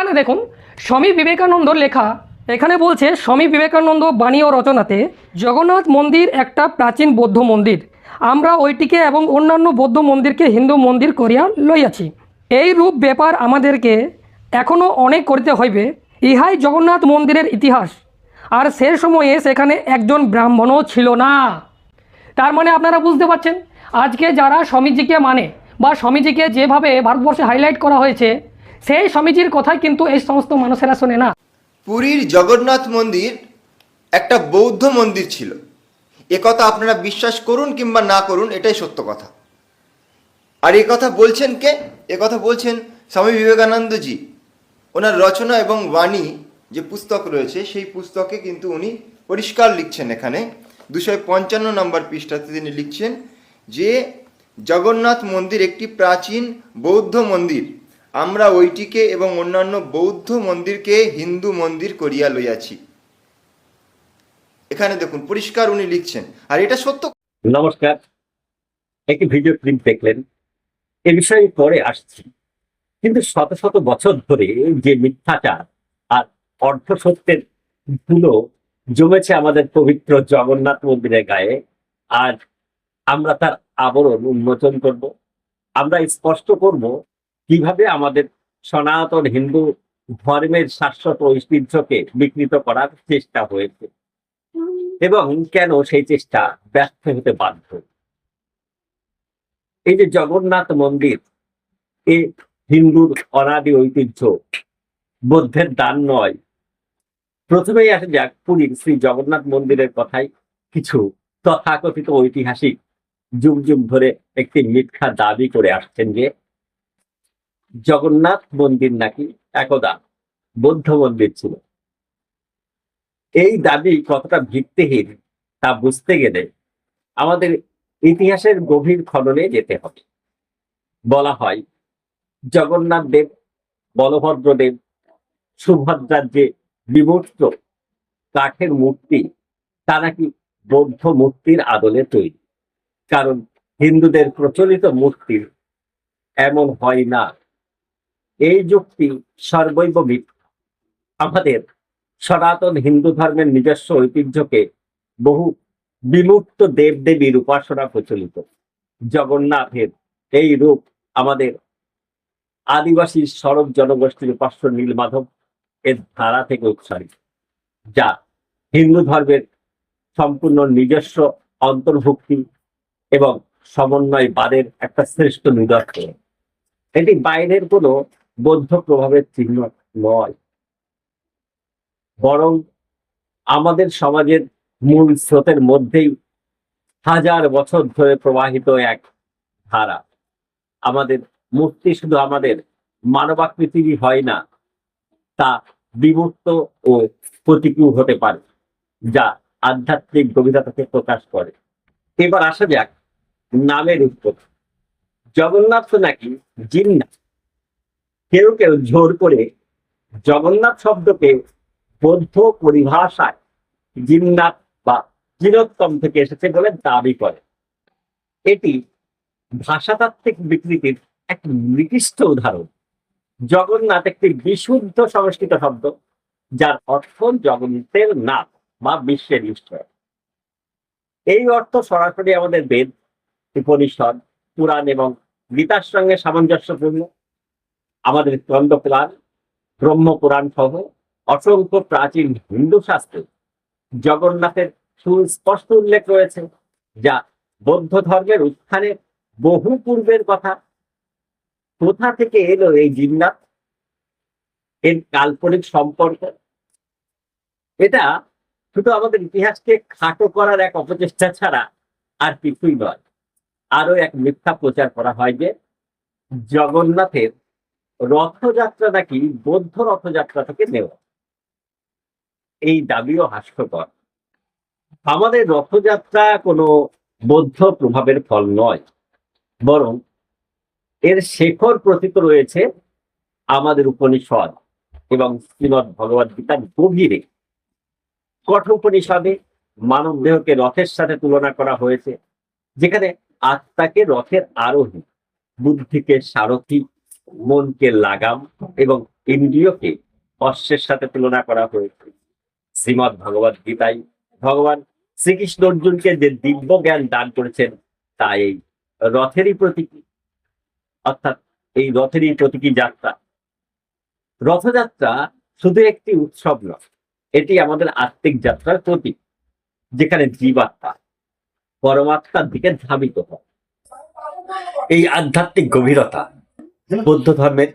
এখানে দেখুন, স্বামী বিবেকানন্দর লেখা, এখানে বলছে, স্বামী বিবেকানন্দ বাণী ও রচনাতে জগন্নাথ মন্দির একটা প্রাচীন বৌদ্ধ মন্দির। আমরা ওইটিকে এবং অন্যান্য বৌদ্ধ মন্দিরকে হিন্দু মন্দির করিয়া লইয়াছি। এই রূপ ব্যাপার আমাদেরকে এখনও অনেক করিতে হইবে। ইহাই জগন্নাথ মন্দিরের ইতিহাস। আর সে সময়ে সেখানে একজন ব্রাহ্মণও ছিল না। তার মানে আপনারা বুঝতে পারছেন, আজকে যারা স্বামীজিকে মানে বা স্বামীজিকে যেভাবে ভারতবর্ষে হাইলাইট করা হয়েছে সেই স্বামীজির কথাই কিন্তু এই সমস্ত মানুষেরা শোনে না। পুরীর জগন্নাথ মন্দির একটা বৌদ্ধ মন্দির ছিল। এ কথা আপনারা বিশ্বাস করুন কিংবা না করুন, এটাই সত্য কথা। আর এ কথা বলছেন কে? এ কথা বলছেন স্বামী বিবেকানন্দজি। ওনার রচনা এবং বাণী যে পুস্তক রয়েছে, সেই পুস্তকে কিন্তু উনি পরিষ্কার লিখছেন এখানে। দুশো পঞ্চান্ন নম্বর পৃষ্ঠাতে তিনি লিখছেন যে, জগন্নাথ মন্দির একটি প্রাচীন বৌদ্ধ মন্দির। আমরা ওইটিকে এবং অন্যান্য বৌদ্ধ মন্দিরকে হিন্দু মন্দির করিয়া লইয়াছি। এখানে দেখুন, পরিষ্কার উনি লিখছেন। আর এটা সত্য নমস্কার। একটি ভিডিও ক্লিপ দেখলেন। এ বিষয়ে পরে আসছি। কিন্তু শত শত বছর ধরে যে মিথ্যাচার আর অর্ধ সত্যের ধুলো জমেছে আমাদের পবিত্র জগন্নাথ মন্দিরের গায়ে, আর আমরা তার আবরণ উন্মোচন করব। আমরা স্পষ্ট করব কীভাবে আমাদের সনাতন হিন্দু ধর্মের শাশ্বত ঐতিহ্যকে বিকৃত করার চেষ্টা হয়েছে? এবং কেন সেই চেষ্টা ব্যর্থ হতে বাধ্য? এই যে জগন্নাথ মন্দির, এ হিন্দুর অনাদি ঐতিহ্য, বৌদ্ধের দান নয়। প্রথমেই আসে যাক পুরীর শ্রী জগন্নাথ মন্দিরের কথাই কিছু তথাকথিত ঐতিহাসিক যুগ যুগ ধরে একটি মিথ্যা দাবি করে আসছেন যে জগন্নাথ মন্দির নাকি একদা বৌদ্ধ মন্দির ছিল। এই দাবি কতটা ভিত্তিহীন তা বুঝতে গেলে আমাদের ইতিহাসের গভীর খননে যেতে হবে। বলা হয়, জগন্নাথ দেব, বলভদ্র দেব, সুভদ্রার যে বিমূর্ত কাঠের মূর্তি, তা নাকি বৌদ্ধ মূর্তির আদলে তৈরি। কারণ হিন্দুদের প্রচলিত মূর্তির এমন হয় না। এই যুক্তি সর্বৈব আমাদের সনাতন হিন্দু ধর্মের নিজস্ব ঐতিহ্যকে বহু বিমুক্ত দেবদেবীর উপাসনা প্রচলিত। জগন্নাথের এই রূপ আমাদের আদিবাসী সরব জনগোষ্ঠীর উপাস্য নীলমাধব এর ধারা থেকে উৎসারিত, যা হিন্দু ধর্মের সম্পূর্ণ নিজস্ব অন্তর্ভুক্তি এবং সমন্বয়বাদের একটা শ্রেষ্ঠ নিদর্শন। এটি বাইরের কোনো বৌদ্ধ প্রভাবের চিহ্ন নয়। বরং আমাদের সমাজের মূল স্রোতের মধ্যেই হাজার বছর ধরে প্রবাহিত এক ধারা। আমাদের মূর্তি শুধু আমাদের মানবাকৃতিরই হয় না, তা বিমূর্ত ও প্রতিকূল হতে পারে, যা আধ্যাত্মিক গভীরতাকে প্রকাশ করে। এবার আসা যাক নামের উত্তর জগন্নাথ নাকি জিন্নাথ কেউ কেউ জোর করে জগন্নাথ শব্দকে বৌদ্ধ পরিভাষায় জিন্নাত বা জিনোত্তম থেকে এসেছে বলে দাবি করে। এটি ভাষাতাত্ত্বিক বিকৃতির এক নিকৃষ্ট উদাহরণ। জগন্নাথ একটি বিশুদ্ধ সংস্কৃত শব্দ, যার অর্থ জগন্নাথের নাথ বা বিশ্বের ঈশ্বর। এই অর্থ সরাসরি আমাদের বেদ, উপনিষদ, পুরাণ এবং গীতার সঙ্গে সামঞ্জস্যপূর্ণ। আমাদের স্কন্দ পুরাণ ব্রহ্মপুরাণ সহ অসংখ্য প্রাচীন হিন্দু শাস্ত্রে জগন্নাথের সুস্পষ্ট উল্লেখ রয়েছে, যা বৌদ্ধ ধর্মের উত্থানের বহু পূর্বের কথা। কোথা থেকে এলো এই জিন্নাত এর কাল্পনিক সম্পর্ক? এটা শুধু আমাদের ইতিহাসকে খাটো করার এক অপচেষ্টা ছাড়া আর কিছুই নয়। আরও এক মিথ্যা প্রচার করা হয় যে, জগন্নাথের রথযাত্রা নাকি বৌদ্ধ রথযাত্রা থেকে নেওয়া। এই দাবিও হাস্যকর। আমাদের রথযাত্রা কোনো বৌদ্ধ প্রভাবের ফল নয়, বরং এর শেখর প্রতীত রয়েছে আমাদের উপনিষদ এবং শ্রীমদ ভগবদ গীতার গভীরে। কঠোপনিষদে মানব দেহকে রথের সাথে তুলনা করা হয়েছে, যেখানে আত্মাকে রথের আরোহী, বুদ্ধিকে সারথি মনকে লাগাম এবং ইন্দ্রিয়কে অশ্বের সাথে তুলনা করা হয়েছে। শ্রীমৎ ভগবত গীতায় ভগবান শ্রীকৃষ্ণ অর্জুনকে যে দিব্য জ্ঞান দান করেছেন, তা এই রথেরই প্রতীকী। অর্থাৎ এই রথেরই প্রতীকী যাত্রা। রথযাত্রা শুধু একটি উৎসব নয়, এটি আমাদের আত্মিক যাত্রার প্রতীক, যেখানে জীবাত্মা পরমাত্মার দিকে ধাবিত হয়। এই আধ্যাত্মিক গভীরতা বৌদ্ধ ধর্মের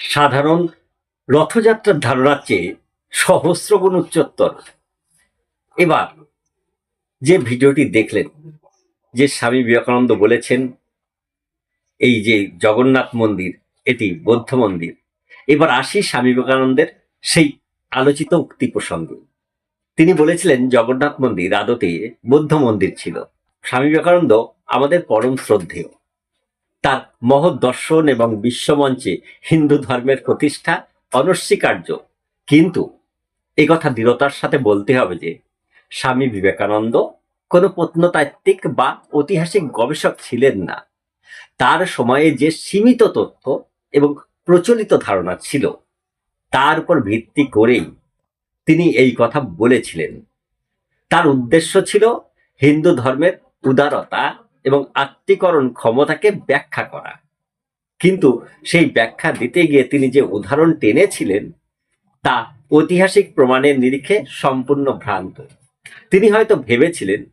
সাধারণ রথযাত্রার ধারণার চেয়ে সহস্র গুণ উচ্চতর এবার যে ভিডিওটি দেখলেন, যে স্বামী বিবেকানন্দ বলেছেন, এই যে জগন্নাথ মন্দির, এটি বৌদ্ধ মন্দির, এবার আসি স্বামী বিবেকানন্দের সেই আলোচিত উক্তি প্রসঙ্গে। তিনি বলেছিলেন, জগন্নাথ মন্দির আদতে বৌদ্ধ মন্দির ছিল। স্বামী বিবেকানন্দ আমাদের পরম শ্রদ্ধেয়। তার মহৎ দর্শন এবং বিশ্বমঞ্চে হিন্দু ধর্মের প্রতিষ্ঠা অনস্বীকার্য। কিন্তু এ কথা দৃঢ়তার সাথে বলতে হবে যে, স্বামী বিবেকানন্দ কোনো প্রত্নতাত্ত্বিক বা ঐতিহাসিক গবেষক ছিলেন না। তার সময়ে যে সীমিত তথ্য এবং প্রচলিত ধারণা ছিল, তার উপর ভিত্তি করেই তিনি এই কথা বলেছিলেন। তার উদ্দেশ্য ছিল হিন্দু ধর্মের উদারতা এবং আত্মীকরণ ক্ষমতাকে ব্যাখ্যা করা। কিন্তু সেই ব্যাখ্যা দিতে গিয়ে তিনি যে উদাহরণ টেনেছিলেন, তা ঐতিহাসিক প্রমাণের নিরিখে সম্পূর্ণ ভ্রান্ত। তিনি হয়তো ভেবেছিলেন,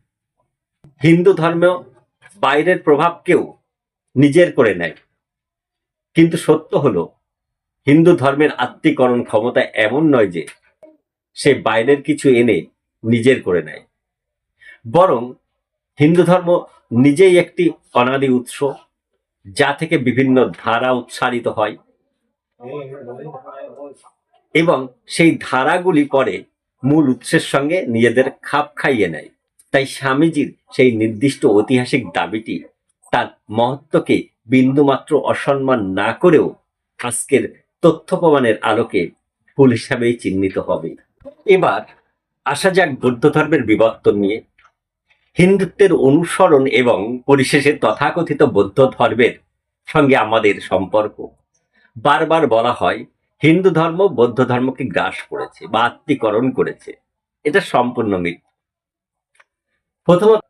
হিন্দু ধর্ম বাইরের প্রভাবকেও নিজের করে নেয়। কিন্তু সত্য হলো, হিন্দু ধর্মের আত্মীকরণ ক্ষমতা এমন নয় যে সে বাইরের কিছু এনে নিজের করে নেয়। বরং হিন্দু ধর্ম নিজেই একটি অনাদি উৎস, যা থেকে বিভিন্ন ধারা উৎসারিত হয়। এবং সেই ধারাগুলি পরে মূল উৎসের সঙ্গে নিজেদের খাপ খাইয়ে নেয়। তাই স্বামীজির সেই নির্দিষ্ট ঐতিহাসিক দাবিটি তার মহত্বকে বিন্দুমাত্র অসম্মান না করেও আজকের তথ্য প্রমাণের আলোকে ভুল হিসাবেই চিহ্নিত হবে। এবার আসা যাক বৌদ্ধ ধর্মের বিবর্তন নিয়ে। হিন্দুত্বের অনুসরণ এবং পরিশেষে তথাকথিত বৌদ্ধ ধর্মের সঙ্গে আমাদের সম্পর্ক। বারবার বলা হয়, হিন্দু ধর্ম বৌদ্ধ ধর্মকে গ্রাস করেছে বা আত্মীকরণ করেছে। এটা সম্পূর্ণ মিথ্যা। প্রথমত,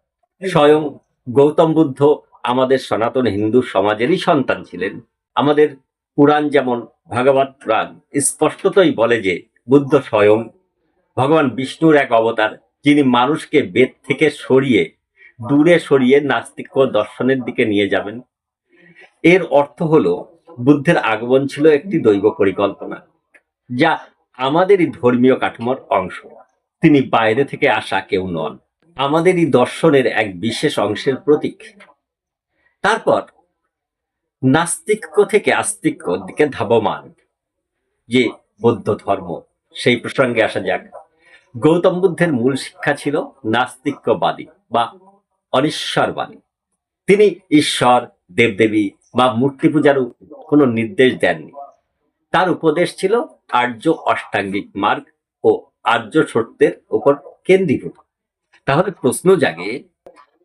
স্বয়ং গৌতম বুদ্ধ আমাদের সনাতন হিন্দু সমাজেরই সন্তান ছিলেন। আমাদের পুরাণ যেমন ভাগবত পুরাণ স্পষ্টতই বলে যে, বুদ্ধ স্বয়ং ভগবান বিষ্ণুর এক অবতার যিনি মানুষকে বেদ থেকে সরিয়ে দূরে সরিয়ে নাস্তিক দর্শনের দিকে নিয়ে যাবেন। এর অর্থ হলো বুদ্ধের আগমন ছিল একটি দৈব পরিকল্পনা যা আমাদেরই ধর্মীয় কাঠামোর অংশ। তিনি বাইরে থেকে আসা কেউ নন আমাদেরই দর্শনের এক বিশেষ অংশের প্রতীক। তারপর নাস্তিক্য থেকে আস্তিক্য দিকে ধাবমান যে বৌদ্ধ ধর্ম। সেই প্রসঙ্গে আসা যাক। গৌতম বুদ্ধের মূল শিক্ষা ছিল নাস্তিক্যবাদী বা অনিশ্বরবাদী। তিনি ঈশ্বর, দেবদেবী বা মূর্তি পূজার কোনো নির্দেশ দেননি। তার উপদেশ ছিল আর্য অষ্টাঙ্গিক মার্গ ও আর্য সত্যের উপর কেন্দ্রীভূত। তাহলে প্রশ্ন জাগে,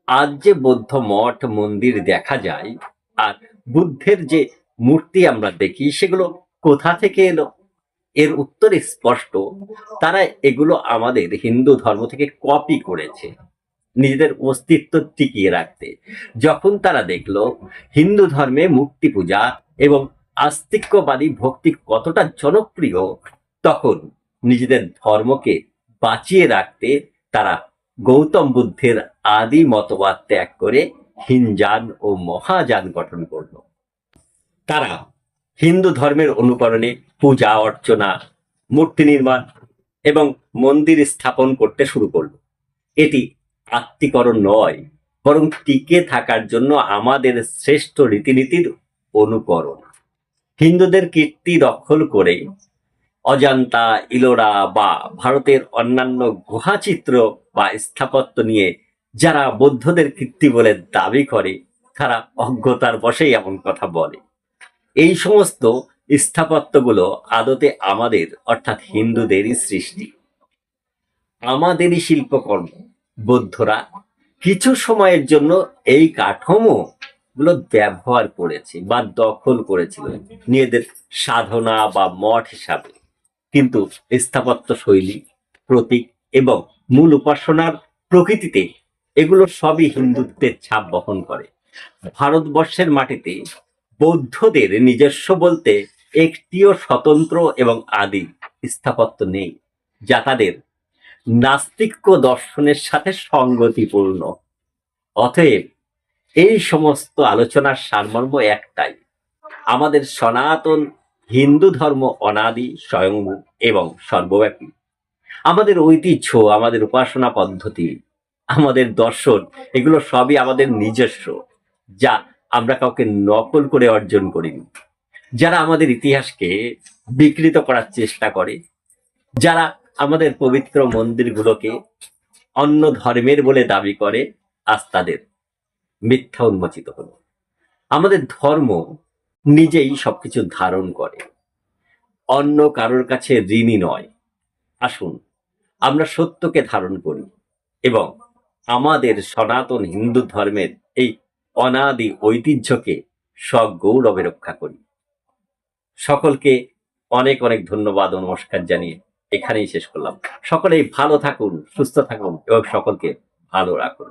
আজ যে বৌদ্ধ মঠ, মন্দির দেখা যায় আর বুদ্ধের যে মূর্তি আমরা দেখি, সেগুলো কোথা থেকে এলো? এর উত্তর স্পষ্ট, তারা এগুলো আমাদের হিন্দু ধর্ম থেকে কপি করেছে, নিজেদের অস্তিত্ব টিকিয়ে রাখতে। যখন তারা দেখল হিন্দু ধর্মে মূর্তি পূজা এবং আস্তিক্যবাদী ভক্তি কতটা জনপ্রিয়, তখন নিজেদের ধর্মকে বাঁচিয়ে রাখতে তারা গৌতম বুদ্ধের আদি মতবাদ ত্যাগ করে হিনজান ও মহাযান গঠন করল। তারা হিন্দু ধর্মের অনুকরণে পূজা, অর্চনা, মূর্তি নির্মাণ এবং মন্দির স্থাপন করতে শুরু করল। এটি আত্মীকরণ নয়, বরং টিকে থাকার জন্য আমাদের শ্রেষ্ঠ রীতিনীতির অনুকরণ। হিন্দুদের কীর্তি দখল করে অজান্তা, ইলোরা বা ভারতের অন্যান্য গুহাচিত্র বা স্থাপত্য নিয়ে যারা বৌদ্ধদের কীর্তি বলে দাবি করে, তারা অজ্ঞতার বশেই এমন কথা বলে। এই সমস্ত স্থাপত্যগুলো আদতে আমাদের, অর্থাৎ হিন্দুদেরই সৃষ্টি। আমাদেরই শিল্পকর্ম। বৌদ্ধরা কিছু সময়ের জন্য এই কাঠামো গুলো ব্যবহার করেছে বা দখল করেছিল নিজেদের সাধনা বা মঠ হিসাবে। কিন্তু স্থাপত্য শৈলী প্রতীক এবং মূল উপাসনার প্রকৃতিতে এগুলো সবই হিন্দুত্বের ছাপ বহন করে। ভারতবর্ষের মাটিতে বৌদ্ধদের নিজস্ব বলতে একটিও স্বতন্ত্র এবং আদি স্থাপত্য নেই, যা তাদের নাস্তিক্য দর্শনের সাথে সঙ্গতিপূর্ণ। অতএব এই সমস্ত আলোচনার সারমর্ম একটাই, আমাদের সনাতন হিন্দু ধর্ম অনাদি স্বয়ংভূ এবং সর্বব্যাপী। আমাদের ঐতিহ্য, আমাদের উপাসনা পদ্ধতি, আমাদের দর্শন, এগুলো সবই আমাদের নিজস্ব, যা আমরা কাউকে নকল করে অর্জন করিনি। যারা আমাদের ইতিহাসকে বিকৃত করার চেষ্টা করে, যারা আমাদের পবিত্র মন্দিরগুলোকে অন্য ধর্মের বলে দাবি করে, আজ তাদের মিথ্যা উন্মোচিত হলো। আমাদের ধর্ম নিজেই সবকিছু ধারণ করে। অন্য কারোর কাছে ঋণী নয়। আসুন, আমরা সত্যকে ধারণ করি এবং আমাদের সনাতন হিন্দু ধর্মের এই অনাদি ঐতিহ্যকে সগৌরবে রক্ষা করি। সকলকে অনেক অনেক ধন্যবাদ ও নমস্কার জানিয়ে এখানেই শেষ করলাম। সকলেই ভালো থাকুন, সুস্থ থাকুন এবং সকলকে ভালো রাখুন।